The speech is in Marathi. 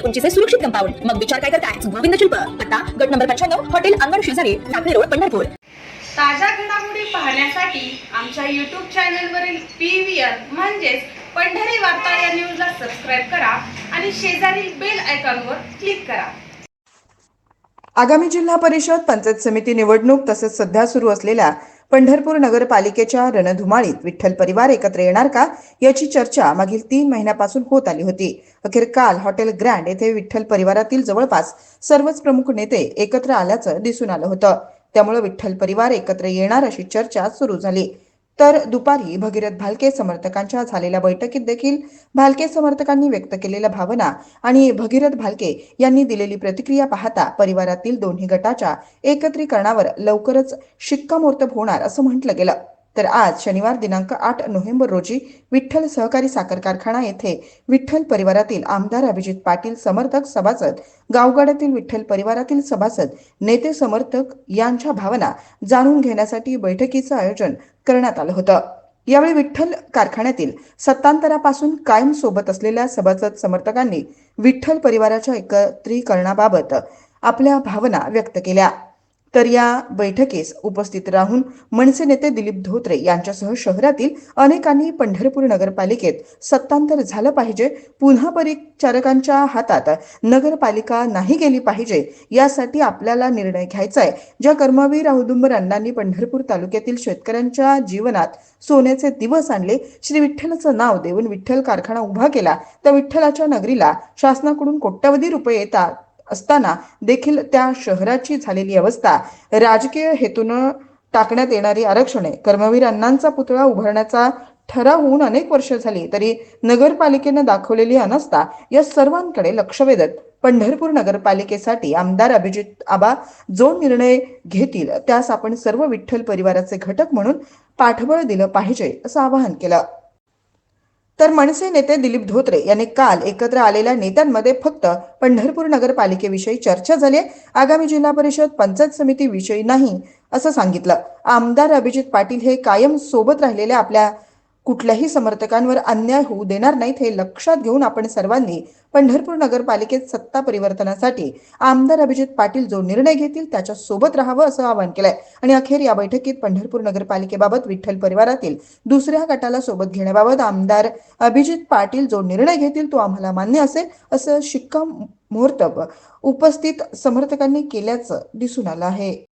फुटी उंचीचे सुरक्षित कंपाऊंड मग विचार काय करताय? गोविंद शिल्प. पत्ता गट नंबर पंच्याण्णव हॉटेल अंगण शेजारी टाकळी रोड पंढरपूर. ताज्या घडामोडी पाहण्यासाठी आमच्या यूट्यूब चॅनलवरील पी व्ही आर म्हणजेच पंढरी वार्ता या न्यूजला सबस्क्राईब करा आणि शेजारील बेल आयकॉनवर क्लिक करा. आगामी जिल्हा परिषद पंचायत समिती निवडणूक तसेच सध्या सुरू असलेल्या पंढरपूर नगरपालिकेच्या रणधुमाळीत विठ्ठल परिवार एकत्र येणार का याची चर्चा मागील तीन महिन्यापासून होत आली होती. अखेर काल हॉटेल ग्रँड येथे विठ्ठल परिवारातील जवळपास सर्वच प्रमुख नेते एकत्र आल्याचं दिसून आलं होतं. त्यामुळे विठ्ठल परिवार एकत्र येणार अशी चर्चा सुरू झाली. तर दुपारी भगीरथ भालके समर्थकांच्या झालेल्या बैठकीत देखील भालके समर्थकांनी व्यक्त केलेल्या भावना आणि भगीरथ भालके यांनी दिलेली प्रतिक्रिया पाहता परिवारातील दोन्ही गटाच्या एकत्रीकरणावर लवकरच शिक्कामोर्तब होणार असं म्हटलं गेलं. तर आज शनिवार दिनांक आठ नोव्हेंबर रोजी विठ्ठल सहकारी साखर कारखाना येथे विठ्ठल परिवारातील आमदार अभिजित पाटील समर्थक सभासद गावगाड्यातील विठ्ठल परिवारातील सभासद नेते समर्थक यांच्या भावना जाणून घेण्यासाठी बैठकीचं आयोजन करण्यात आलं होतं. यावेळी विठ्ठल कारखान्यातील सत्तांतरापासून कायम सोबत असलेल्या सभासद समर्थकांनी विठ्ठल परिवाराच्या एकत्रीकरणाबाबत आपल्या भावना व्यक्त केल्या. तर या बैठकीस उपस्थित राहून मनसे नेते दिलीप धोत्रे यांच्यासह शहरातील अनेकांनी पंढरपूर नगरपालिकेत सत्तांतर झालं पाहिजे. पुन्हा परिचारकांच्या हातात नगरपालिका नाही गेली पाहिजे यासाठी आपल्याला निर्णय घ्यायचा आहे ज्या कर्मवीर औदुंबर अण्णांनी पंढरपूर तालुक्यातील शेतकऱ्यांच्या जीवनात सोन्याचे दिवस आणले श्री विठ्ठलाचं नाव देऊन विठ्ठल कारखाना उभा केला. त्या विठ्ठलाच्या नगरीला शासनाकडून कोट्यवधी रुपये येतात. असताना देखील त्या शहराची झालेली अवस्था राजकीय हेतून टाकण्यात येणारी आरक्षणे कर्मवीर अण्णांचा पुतळा उभारण्याचा ठराव होऊन अनेक वर्ष झाली तरी नगरपालिकेनं दाखवलेली अनास्था या सर्वांकडे लक्ष वेधत पंढरपूर नगरपालिकेसाठी आमदार अभिजित आबा जो निर्णय घेतील त्यास आपण सर्व विठ्ठल परिवाराचे घटक म्हणून पाठबळ दिलं पाहिजे असं आवाहन केलं. तर मनसे नेते दिलीप धोत्रे यांनी काल एकत्र आलेल्या नेत्यांमध्ये फक्त पंढरपूर नगरपालिकेविषयी चर्चा झाली आहे. आगामी जिल्हा परिषद पंचायत समितीविषयी नाही असं सांगितलं आमदार अभिजित पाटील हे कायम सोबत राहिलेल्या आपल्या कुठल्याही समर्थकांवर अन्याय होऊ देणार नाहीत हे लक्षात घेऊन आपण सर्वांनी पंढरपूर नगरपालिकेत सत्ता परिवर्तनासाठी आमदार अभिजित पाटील जो निर्णय घेतील त्याच्या सोबत राहावं असं आवाहन केलंय. आणि अखेर या बैठकीत पंढरपूर नगरपालिकेबाबत विठ्ठल परिवारातील दुसऱ्या गटाला सोबत घेण्याबाबत आमदार अभिजित पाटील जो निर्णय घेतील तो आम्हाला मान्य असेल असं शिक्का मुहूर्त उपस्थित समर्थकांनी केल्याचं दिसून आलं आहे.